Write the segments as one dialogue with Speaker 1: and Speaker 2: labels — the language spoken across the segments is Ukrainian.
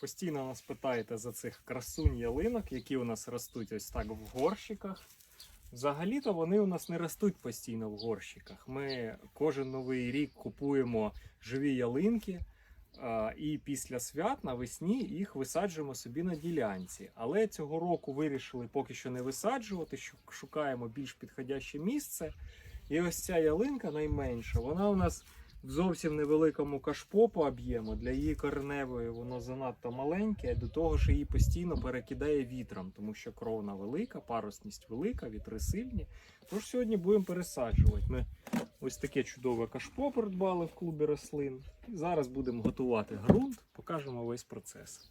Speaker 1: Постійно нас питаєте за цих красунь ялинок, які у нас ростуть ось так в горщиках. Взагалі-то вони у нас не ростуть постійно в горщиках. Ми кожен новий рік купуємо живі ялинки. І після свят навесні їх висаджуємо собі на ділянці. Але цього року вирішили поки що не висаджувати, що шукаємо більш підходяще місце. І ось ця ялинка найменша, вона у нас в зовсім невеликому кашпо по об'єму. Для її кореневої воно занадто маленьке, до того ж її постійно перекидає вітром, тому що крона велика, парусність велика, вітри сильні. Тож сьогодні будемо пересаджувати. Ми ось таке чудове кашпо придбали в клубі рослин. І зараз будемо готувати ґрунт, покажемо весь процес.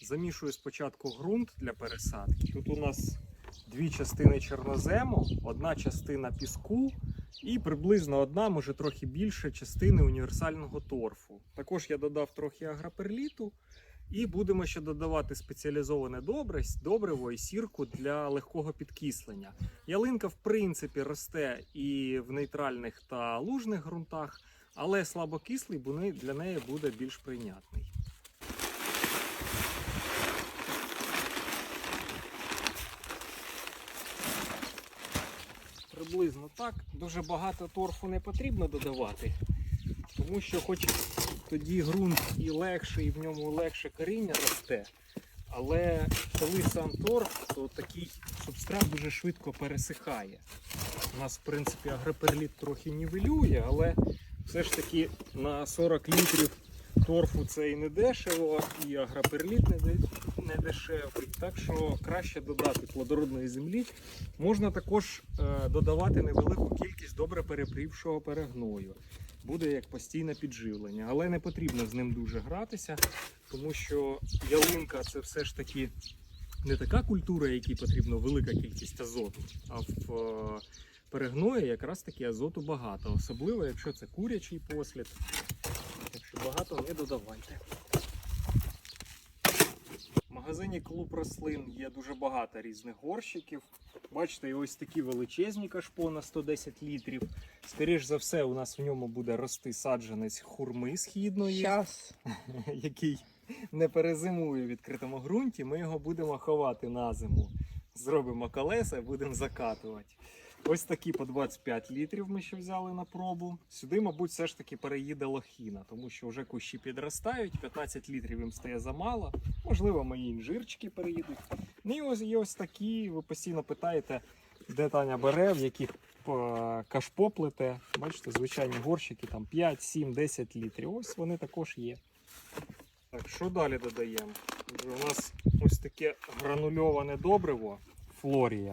Speaker 1: Замішую спочатку ґрунт для пересадки. Тут у нас дві частини чорнозему, одна частина піску і приблизно одна, може трохи більше частини універсального торфу. Також я додав трохи агроперліту. І будемо ще додавати спеціалізоване добре, добриво і сірку для легкого підкислення. Ялинка, в принципі, росте і в нейтральних та лужних ґрунтах, але слабокислий бо для неї буде більш прийнятний. Приблизно так. Дуже багато торфу не потрібно додавати, тому що хоч тоді ґрунт і легше, і в ньому легше коріння росте. Але коли сам торф, то такий субстрат дуже швидко пересихає. У нас, в принципі, агроперліт трохи нівелює, але все ж таки на 40 літрів торфу це і не дешево, і агроперліт не, не дешевий. Так що краще додати плодородної землі. Можна також е, додавати невелику кількість добре перепрівшого перегною. Буде як постійне підживлення, але не потрібно з ним дуже гратися, тому що ялинка це все ж таки не така культура, якій потрібна велика кількість азоту, а в е, перегної якраз таки азоту багато, особливо якщо це курячий послід. Так що багато не додавайте. Магазині клуб рослин є дуже багато різних горщиків. Бачите, і ось такі величезні кашпо на 110 літрів. Скоріш за все, у нас в ньому буде рости саджанець хурми східної,
Speaker 2: Щас.
Speaker 1: який не перезимує в відкритому ґрунті. Ми його будемо ховати на зиму. Зробимо колеса і будемо закатувати. Ось такі по 25 літрів ми ще взяли на пробу. Сюди, мабуть, все ж таки переїде лохіна, тому що вже кущі підростають, 15 літрів їм стає замало. Можливо, мої інжирчики переїдуть. Ну і ось є ось такі. Ви постійно питаєте, де Таня бере, в яких е, кашпо плете. Бачите, звичайні горщики там 5, 7, 10 літрів. Ось вони також є. Так, що далі додаємо? У нас ось таке гранульоване добриво Флорія.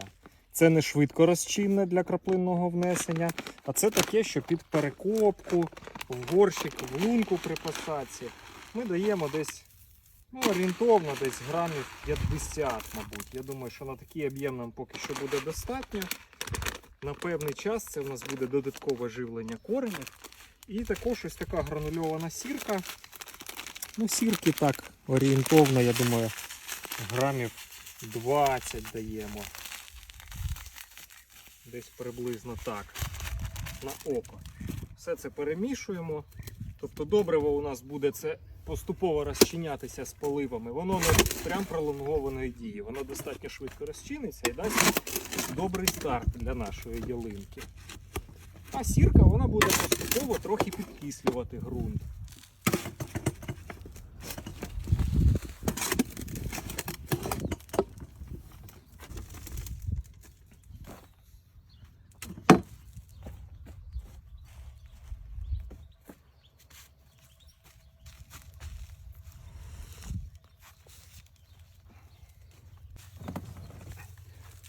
Speaker 1: Це не швидко розчинне для краплинного внесення, а це таке, що під перекопку, в горщик, в лунку при посадці. Ми даємо десь ну, орієнтовно десь грамів 50, мабуть. Я думаю, що на такий об'єм нам поки що буде достатньо. На певний час це в нас буде додаткове живлення коренів. І також ось така гранульована сірка. Ну, сірки так орієнтовно, я думаю, грамів 20 даємо. Десь приблизно так. На око. Все це перемішуємо. Тобто добриво у нас буде це поступово розчинятися з поливами. Воно не прям пролонгованої дії. Воно достатньо швидко розчиниться і дасть добрий старт для нашої ялинки. А сірка вона буде поступово трохи підкислювати ґрунт.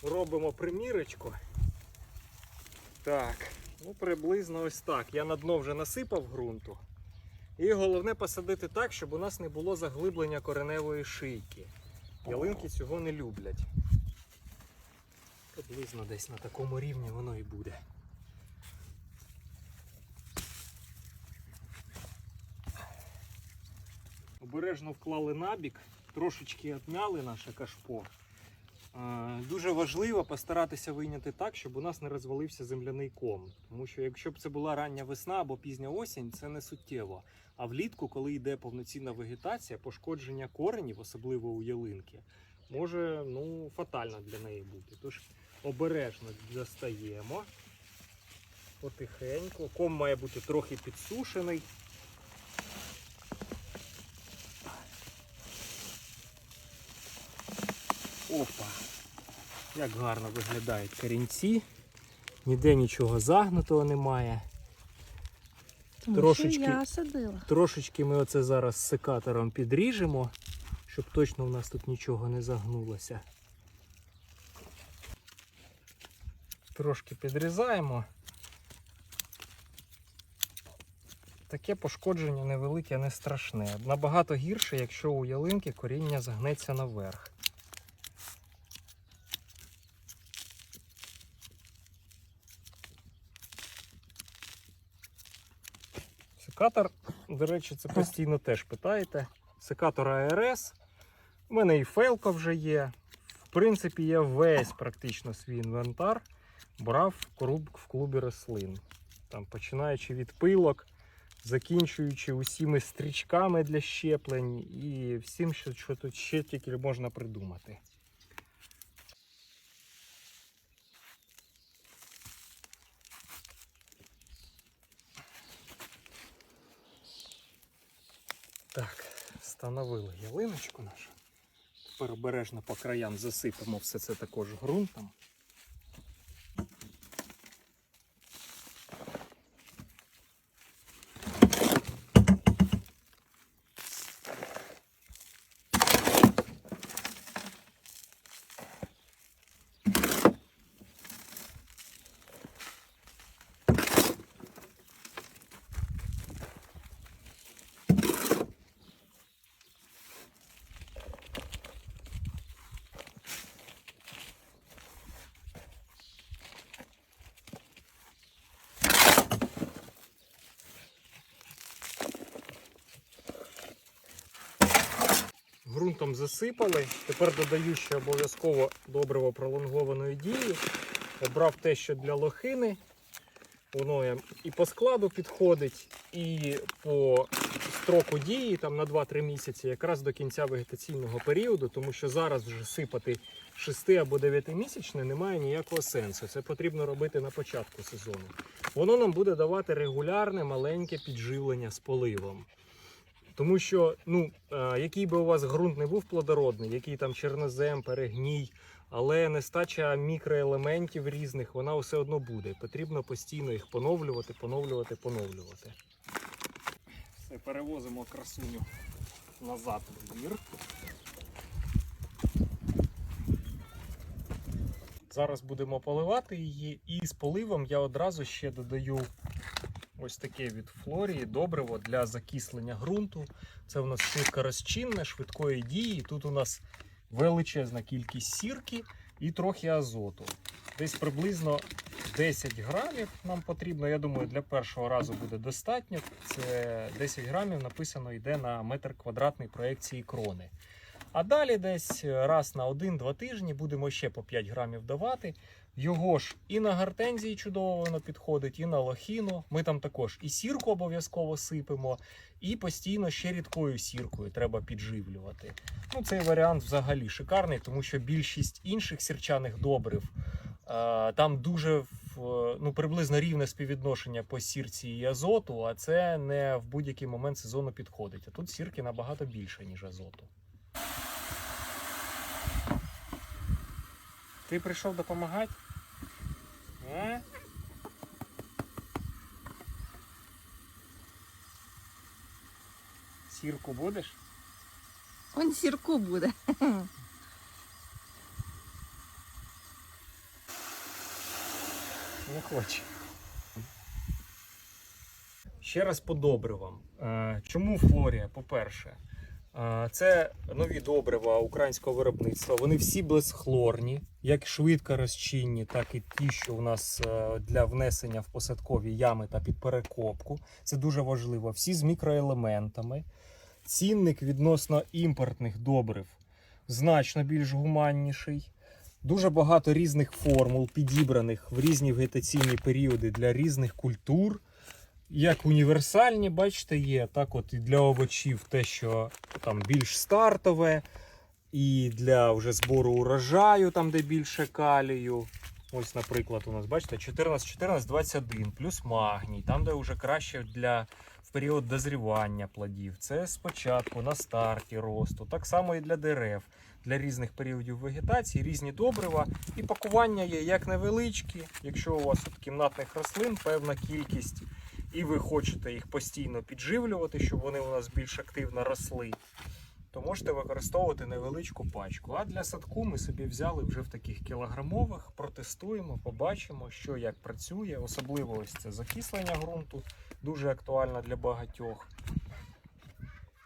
Speaker 1: Робимо примірочку. Так, ну приблизно ось так. Я на дно вже насипав ґрунту. І головне посадити так, щоб у нас не було заглиблення кореневої шийки. Ялинки цього не люблять. Приблизно десь на такому рівні воно і буде. Обережно вклали набік, трошечки отмяли наше кашпо. Е, Дуже важливо постаратися вийняти так, щоб у нас не розвалився земляний ком. Тому що якщо б це була рання весна або пізня осінь, це не суттєво. А влітку, коли йде повноцінна вегетація, пошкодження коренів, особливо у ялинки, може ну, фатально для неї бути. Тож обережно достаємо потихеньку. Ком має бути трохи підсушений. Опа! Як гарно виглядають корінці. Ніде нічого загнутого немає.
Speaker 2: Тому
Speaker 1: Трошечки.
Speaker 2: що я садила.
Speaker 1: Трошечки ми оце зараз секатором підріжемо, щоб точно у нас тут нічого не загнулося. Трошки підрізаємо. Таке пошкодження невелике, не страшне. Набагато гірше, якщо у ялинки коріння загнеться наверх. Секатор, до речі, це постійно теж питаєте. Секатор АРС. У мене і фейлка вже є. В принципі, я весь практично свій інвентар брав в клубі рослин. Там, починаючи від пилок, закінчуючи усіми стрічками для щеплень і всім, що, що тут ще тільки можна придумати. Так, встановили ялиночку нашу. Тепер обережно по краям засипемо все це також ґрунтом. Грунтом засипали. Тепер додаю ще обов'язково добриво пролонгованої дії. Обрав те, що для лохини. Воно і по складу підходить, і по строку дії там на 2-3 місяці, якраз до кінця вегетаційного періоду, тому що зараз вже сипати 6 або 9 місячне немає ніякого сенсу. Це потрібно робити на початку сезону. Воно нам буде давати регулярне маленьке підживлення з поливом. Тому що, ну, е, який би у вас ґрунт не був плодородний, який там чорнозем, перегній, але нестача мікроелементів різних, вона все одно буде. Потрібно постійно їх поновлювати, поновлювати, поновлювати. Все, перевозимо красуню назад в двір. Зараз будемо поливати її, і з поливом я одразу ще додаю ось таке від флорії добриво для закислення ґрунту. Це у нас швидкорозчинне, швидкої дії. Тут у нас величезна кількість сірки і трохи азоту. Десь приблизно 10 грамів нам потрібно. Я думаю, для першого разу буде достатньо. Це 10 грамів написано йде на метр квадратний проекції крони. А далі десь раз на 1-2 тижні будемо ще по 5 грамів давати. Його ж і на гортензії чудово воно підходить, і на лохіну. Ми там також і сірку обов'язково сипемо, і постійно ще рідкою сіркою треба підживлювати. Ну, цей варіант взагалі шикарний, тому що більшість інших сірчаних добрив там дуже ну, приблизно рівне співвідношення по сірці і азоту, а це не в будь-який момент сезону підходить. А тут сірки набагато більше, ніж азоту. Ти прийшов допомагати? А? Сірку будеш?
Speaker 2: Он сірку буде.
Speaker 1: Не хоче. Ще раз по добривам. Е, Чому флорія? По-перше, е, це нові добрива українського виробництва. Вони всі безхлорні, як швидко розчинні, так і ті, що у нас е, для внесення в посадкові ями та під перекопку. Це дуже важливо. Всі з мікроелементами. Цінник відносно імпортних добрив значно більш гуманніший. Дуже багато різних формул, підібраних в різні вегетаційні періоди для різних культур. Як універсальні, бачите, є. Так от і для овочів те, що там більш стартове, і для вже збору урожаю, там де більше калію. Ось, наприклад, у нас, бачите, 14, 14, 21, плюс магній, там, де вже краще для в період дозрівання плодів. Це спочатку на старті росту, так само і для дерев, для різних періодів вегетації, різні добрива. І пакування є як невеличкі, якщо у вас от кімнатних рослин певна кількість, і ви хочете їх постійно підживлювати, щоб вони у нас більш активно росли. То можете використовувати невеличку пачку. А для садку ми собі взяли вже в таких кілограмових, протестуємо, побачимо, що як працює. Особливо ось це закислення ґрунту, дуже актуально для багатьох.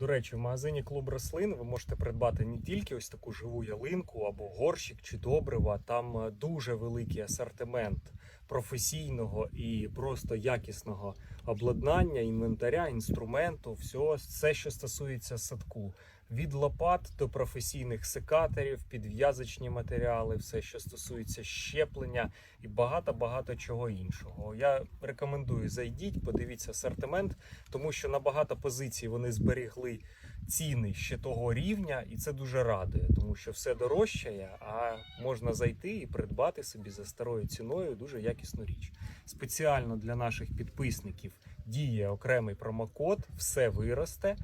Speaker 1: До речі, в магазині клуб рослин ви можете придбати не тільки ось таку живу ялинку або горщик чи добрива. Там е, дуже великий асортимент професійного і просто якісного обладнання, інвентаря, інструменту, всього, все, що стосується садку. Від лопат до професійних секаторів, підв'язочні матеріали, все, що стосується щеплення і багато-багато чого іншого. Я рекомендую зайдіть, подивіться асортимент, тому що на багато позицій вони зберігли ціни ще того рівня, і це дуже радує, тому що все дорожчає, а можна зайти і придбати собі за старою ціною дуже якісну річ. Спеціально для наших підписників діє окремий промокод Все виросте,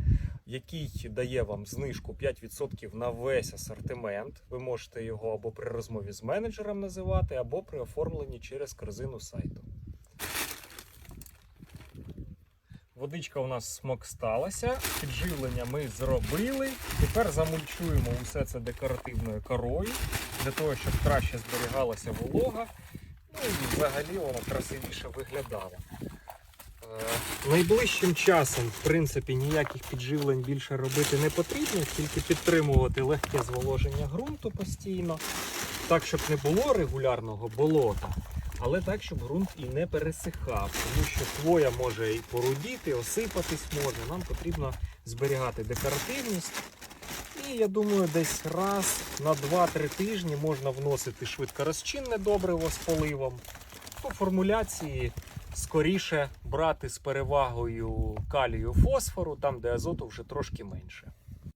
Speaker 1: який дає вам знижку 5% на весь асортимент. Ви можете його або при розмові з менеджером називати, або при оформленні через корзину сайту. Водичка у нас смоксталася, підживлення ми зробили. Тепер замульчуємо усе це декоративною корою, для того, щоб краще зберігалася волога. Ну і взагалі воно красивіше виглядало. Е, Найближчим часом, в принципі, ніяких підживлень більше робити не потрібно, тільки підтримувати легке зволоження ґрунту постійно, так, щоб не було регулярного болота, але так, щоб ґрунт і не пересихав, тому що хвоя може і порудіти, осипатись може. Нам потрібно зберігати декоративність. І я думаю, десь раз на 2-3 тижні можна вносити швидкорозчинне добриво з поливом. По формуляції скоріше брати з перевагою калію фосфору, там де азоту вже трошки менше.